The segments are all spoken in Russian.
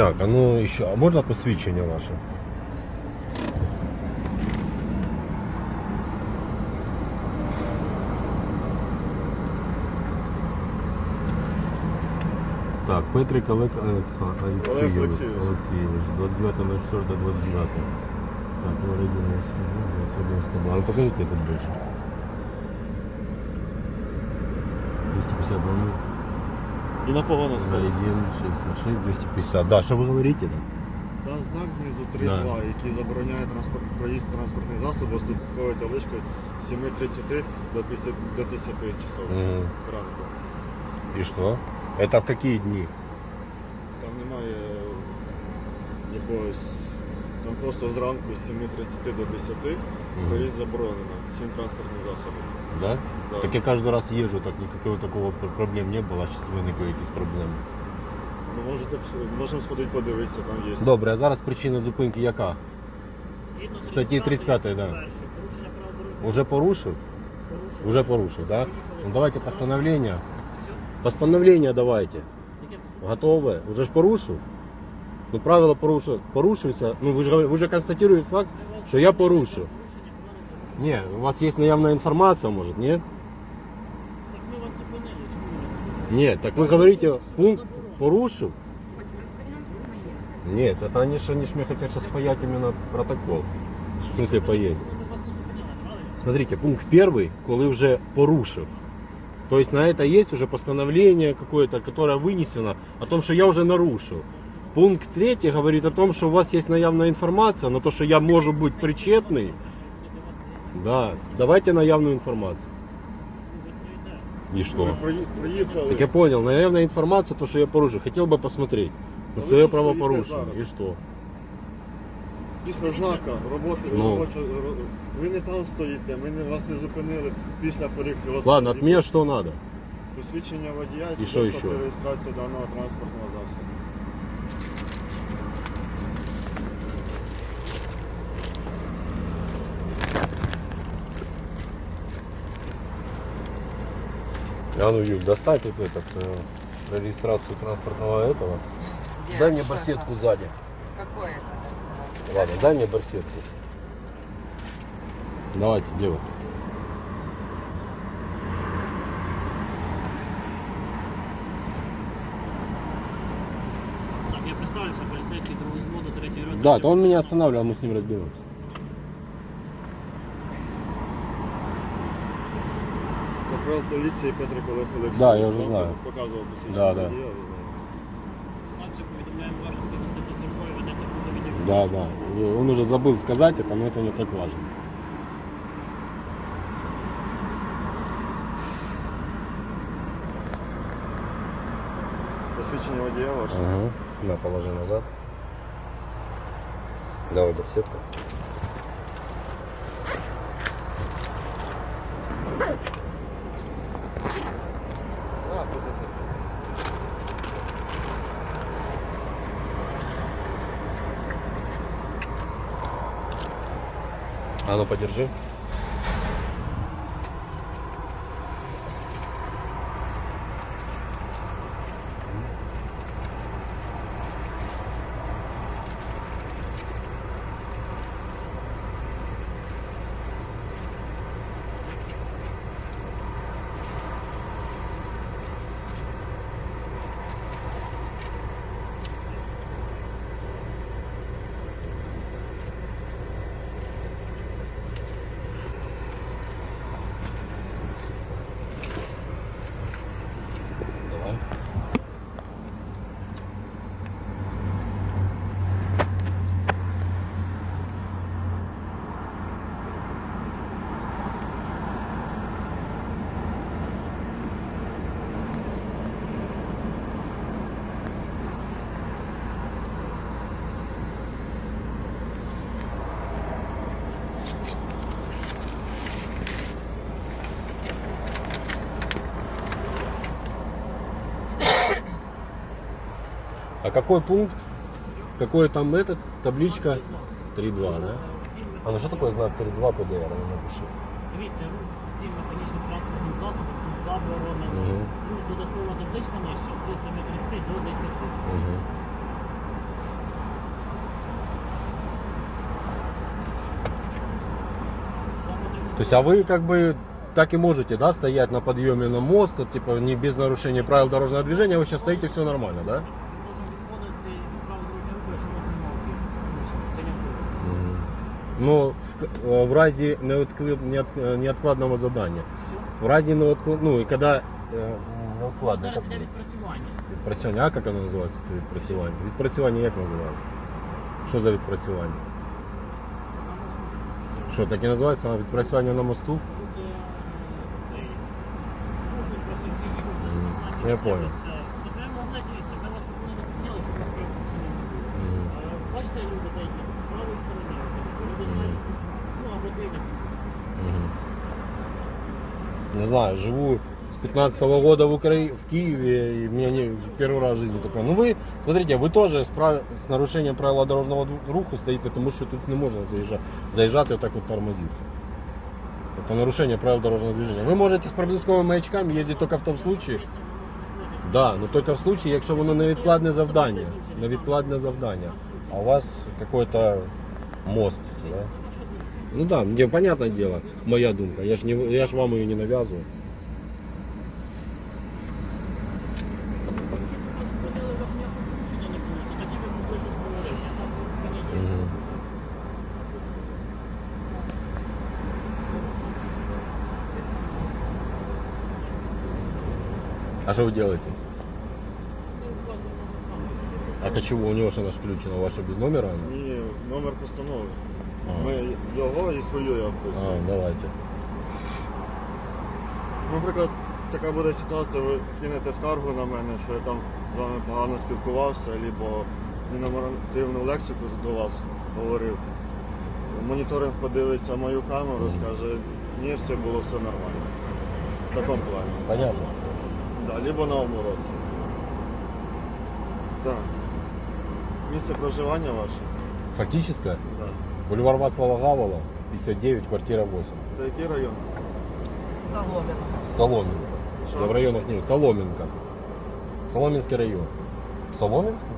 Так, а ну еще, а можна посвідчення ваше? Так, Петрик Олег Олекса- Олексійович, Олексійович. Олексійович, 29.04.29. Так, ну, родилась, ну, 992. Ну, покажите этот больше. 252 І на кого нас ходить? 1,66, 250. Да, что вы говорите, да? Там знак знизу 3.2, який забороняє транспорт, проїзд транспортних засобів з додатковою табличкою з 7.30 до 10, до 10 часов Мгм. ранку. И что? Это в какие дни? Там немає якогось. Там просто зранку з 7.30 до 10 проїзд заборонено всім транспортним засобам. Да? Да. Так я каждый раз езжу, так никакого такого пр- проблем не было, а сейчас виникли якісь проблеми. Ну, можете, пс- можемо сходити подивитися, там є. Добре, а зараз причина зупинки яка? Згідно Статті 35, да. перше, Порушення права дорожнього Уже порушив? порушення. Уже порушив, да? Ну давайте постановление. Що? Постановление давайте. Яке? Готове? Уже ж порушив? Ну правила порушив, порушуються. Ну ви ж говорите- ви вже констатуєте факт, що я порушив. Порушення правил дорожнього Ні, у вас є наявна інформація, може, ні? руху. Так ми вас зупинили, чому ви вас зупинили? Ні, так ви говорите, пункт порушив? Хоть разберемся, поехали. Нет, это они же, они ж мне хотят сейчас паять именно протокол. В смысле паять? Ми вас не зупиняли, правильно? Смотрите, пункт первый, коли вже порушив. То есть на это есть уже постановление какое-то, которое вынесено о том, что я уже нарушил. Пункт третий говорит о том, что у вас есть наявная информация на то, что я можу быть причетный. Да, давайте наявную информацию. Ви стоїте. И Ви что? проїзд приїхали. Так я понял, наявная информация, то, что я порушил. Хотел бы посмотреть на Ну, свое вы тут правопорушение. стоите И зараз. что? Після знака роботи Ну. робочого- ро- ви не там стоїте, ми не, вас не зупинили після перехресту. Ладно, от меня что надо? Посвідчення водія і І що свідоцтво ще? про реєстрацію даного транспортного засобу. А ну, Юль, достай тут этот, э, про регистрацию транспортного этого. Где? Дай мне Что барсетку там? сзади. Какое это? Ладно, дай мне барсетку. Давайте, делай. Так, я представлюся, поліцейський другий зводу, третій рот. Да, то он меня останавливал, мы с ним разберемся. Капрал поліції Петрик Олег Олексійович. Да, я вже вам знаю. Показував посвідчення Да, да. водія, ви знаєте. Также повідомляємо вашу згідно статті 40 ведеться фото Да, да. И Он уже забыл сказать это, но это не так важно. Посвідчення водія ваше. Ага. На, положи назад. Давай барсетку. А, Ну подержи. А какой пункт? Какой там этот? Табличка 3.2, да? А ну что такое знак 3.2 ПДР на напиши? Дивіться, рух всім механічним транспортним Плюс додаткова табличка нижче з 730 до 10. Угу. То есть, а вы как бы так и можете, да, стоять на подъеме на мост, типа не без нарушения правил дорожного движения, а вы сейчас стоите, все нормально, да? Ну, в, е, в разі неоткли- неот- неоткладного завдання. В разі неоткл... ну, і коли е, неоткладне, Зараз як іде відпрацювання. відпрацювання, а як воно називається це відпрацювання? Відпрацювання як називається? Що за відпрацювання? На мосту. Що, так і називається а, відпрацювання на мосту? Буде е, цей. Можуть просто всі їхати Мгм. на знаки. Я де понял. це. або дивляться. Мгм. Не знаю, живу с 15 года в, Укра... в Киеве, и мне не первый раз в жизни такое. Ну вы, смотрите, вы тоже с, прав- с нарушением правила дорожного ду- руху стоите, тому що тут не можна заїжджати, заїжджати отак от тормозиться. Это нарушение правил дорожного движения. Вы можете с проблесковыми маячками ездить только в том случае, да, но только в случае, якщо воно невідкладне завдання. Невідкладне завдання. А у вас какой-то мост, да? Ну да, мне понятное дело, моя думка. Я ж, не, я ж вам ее не навязываю. Сходили, у вас ніякого порушення не було, то тоді ви могли щось говорити. А там порушення є. А что вы делаете? Ми вказуємо на камеру, що А якщо к чего у него что включено? Ваше без номера? оно? Ні, номер постанови. Ми його і свою я А, давайте. Наприклад, така буде ситуація, ви кинете скаргу на мене, що я там з вами погано спілкувався, або ненормативну лексику до вас говорив. Моніторинг подивиться мою камеру, скаже, ні, все було все нормально. В такому плані. Понятно. Да, либо наоборот. Так. Місце проживання ваше? Фактическое? Бульвар Вацлава Гавола, 59, квартира 8. Це який район? Соломин. Соломенка. Що? Да в районах нет, Соломенка. Соломенский район. Соломенский?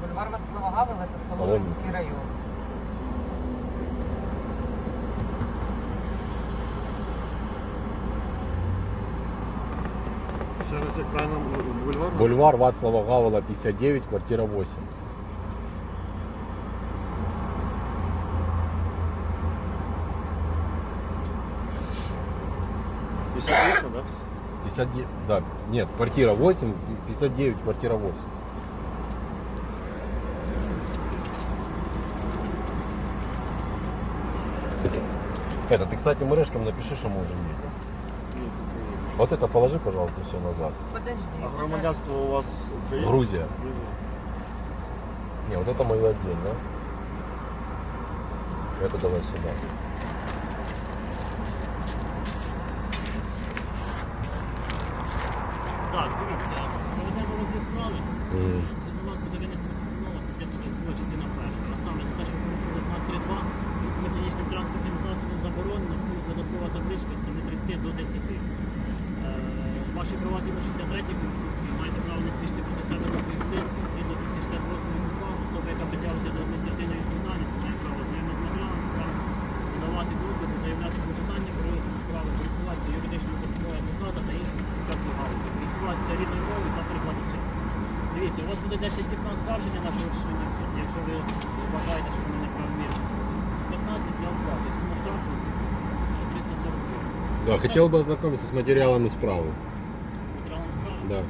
Бульвар Вацлава Гавела это Соломенский. Соломенский район. Ще раз як правильно бульвар? Бульвар Вацлава Гавола, 59, квартира 8. – 58, да? 59, да, нет, квартира 8, 59, квартира 8. Это, ты, кстати, мышкам напиши, что мы уже едем. Ні. Вот это положи, пожалуйста, все назад. Подожди. А подожди. громадянство у вас Україна? Грузия. Грузія. Не, вот это мое отдельно. Это давай сюда. Так, дивіться, проведемо розгляд справи. Мгм. Згідно вас буде винесена постанова стаття 42, частина перша. А саме за те, що порушили знак 3.2, механічним транспортним засобом заборонено, плюс додаткова табличка з 7.30 до 10. Е, Ваші права згідно 63 Конституції маєте право не свідчити проти себе на своїх хотел бы ознакомиться с материалами справы. Матеріалом справи. Да. Е,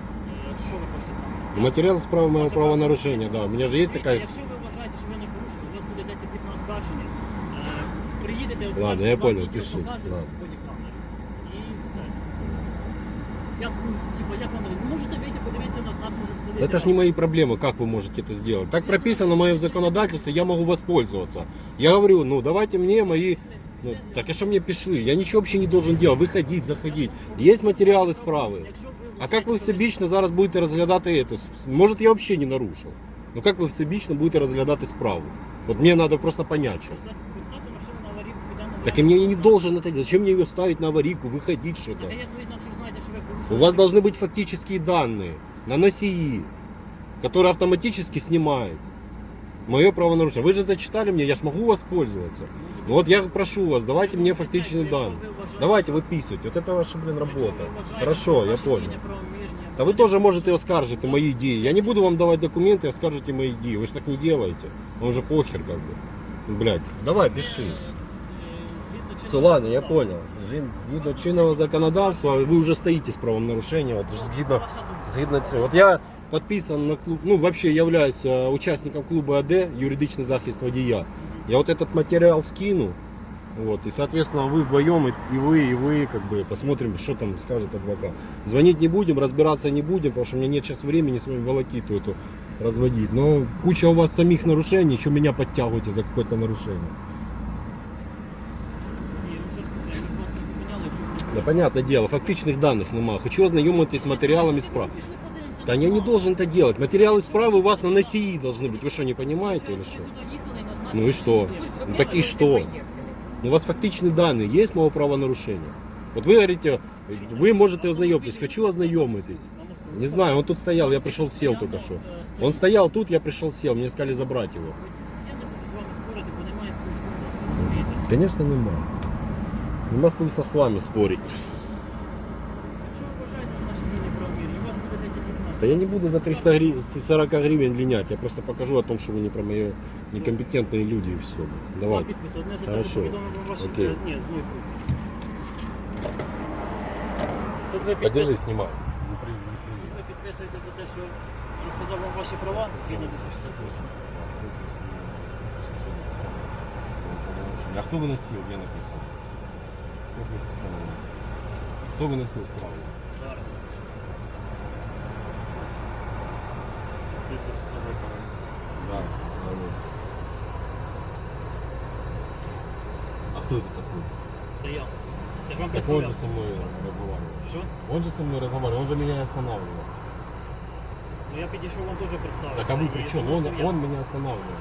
Що ви хочете саме? Ну, Материал справы моего правонарушения, да. У меня же есть такая... Якщо ви вважаєте, що ви не порушили, у вас буде 10 днів на оскарження. Е, Приїдете, Ладно, оскаржите, я вам понял, відео пиши. покажуть Ладно. з бодікамери. І все. Як, ну, типа, як вам ви можете вийти, подивитися на знак, може встановити. Это ж не мои проблемы, как вы можете это сделать. Так прописано в моем законодательстве, я могу воспользоваться. Я говорю, ну давайте мне мои... Ну, так а что мне пішли? Я ничего вообще не должен делать. Выходить, заходить. Есть материалы справи. Якщо ви А как ви вважаєте, що всебічно зараз будете розглядати це? Может, я вообще не нарушил. Ну как ви всебічно будете розглядати справу? Вот мне надо просто понять сейчас. Поставте машину на аварійку, підемо на Так и мне не должен это делать. Зачем мне ее ставить на аварийку, выходить что-то? Так, а як ви інакше знаєте, що ви У порушили? вас должны быть фактические данные на носии, которые автоматически снимает. Мое правонарушение. Вы же зачитали мне, я ж могу воспользоваться. Ну вот я прошу вас, давайте мне фактичные данные. Давайте выписывайте. Вот это ваша, блин, работа. Хорошо, я понял. Да вы тоже можете оскаржити мои дії. Я не буду вам давать документы, оскаржите мои дії. Вы же так не делаете. Вам же похер как бы. Блять, давай, пиши. Все, ладно, я понял. Згід- Згідно чинного законодавства, ви вже стоїте з правонарушення. От ж згідно, згідно цього. От я підписан на клуб, ну, вообще являюсь е, учасником клубу АД, юридичний захист водія. Я вот этот материал скину, вот, и, соответственно, вы вдвоем, и, и вы, и вы, как бы, посмотрим, что там скажет адвокат. Звонить не будем, разбираться не будем, потому что у меня нет сейчас времени с вами волокиту эту разводить. Но куча у вас самих нарушений, еще меня подтягиваете за какое-то нарушение. Да, понятное дело, фактичних даних нема. Хочу ознайомитись з матеріалами справ. Да я не должен это делать. Материалы справы у вас на носии должны быть. Вы что, не понимаете или что? Ну и что? Ну так и что? Ну, у вас фактичные данные есть моего правонарушения? Вот вы говорите, вы можете ознайомитись. Хочу ознайомитись. Не знаю, он тут стоял, я пришел, сел только что. Он стоял тут, я пришел, сел. Мне сказали забрать его. Я не буду з вами спорити, бо немає смислу просто, розумієте? Конечно, нема. Нема смысла с вами спорить. Да я не буду за 300 гри... 40 гривен линять. Я просто покажу о том, что вы не про мои некомпетентные люди и все. Два Давай. підписи. Одне за те, Хорошо. що повідомив вам ваші... Окей. Ні, з моїх рук. Тут ви, Подержи, підпис... снимай. ви підписуєте за те, що розказав вам ваші права, згідно 268. А кто выносил, где написано? Кто выносил справу? Зараз. Підпис за виконання. Да. А кто это такой? Це я. Я ж вам Так он представляв. же со мной разговаривал. Що? Он же со мной разговаривал, он же меня и останавливал. Ну я підійшов вам теж представив. Так а вы при чем? Он, он меня останавливал.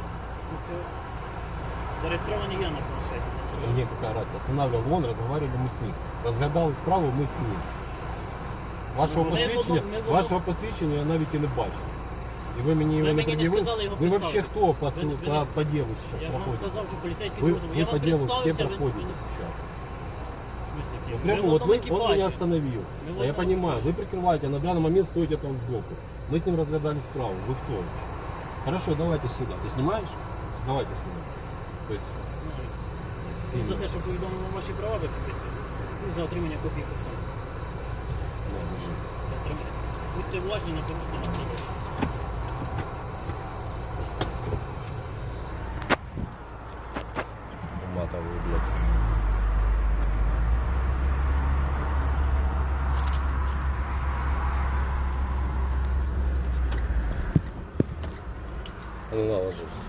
Ну, все. Зареєстрований я на планшеті. Это мне какая разница. Останавливал он, разговаривали мы с ним. Разгадали справу мы с ним. Вашого Ну, ми посвідчення, воно- ми воно- вашого посвідчення я навіть і не бачив. І ви мені його Ви не мені не пред'явили. сказали його Ви взагалі представити. хто по, Ви- ви по, не- по делу зараз Я ж вам проходите? сказав, що поліцейський Вы, дозвіл. вы Я по вам делу где представився. ви- проходите ви- сейчас? В смысле, Вот Киев? прямо Ми в вот одному вы, он екіпажі. меня остановил. Мы в А я одном понимаю, экипаже. вы прикрываете, а на данный момент стоите там сбоку. Мы с ним разгадали справу. Вы кто вообще? Хорошо, давайте сюда. Ты снимаешь? Давайте сюда. То есть, Ну, За сильно. те, що повідомив вам ваші права, ви підписуєте. Ну, за отримання копії постанови. Да, держи. За отримання. Будьте уважні, не порушуйте на себе. Матовый, А ну на, ложись.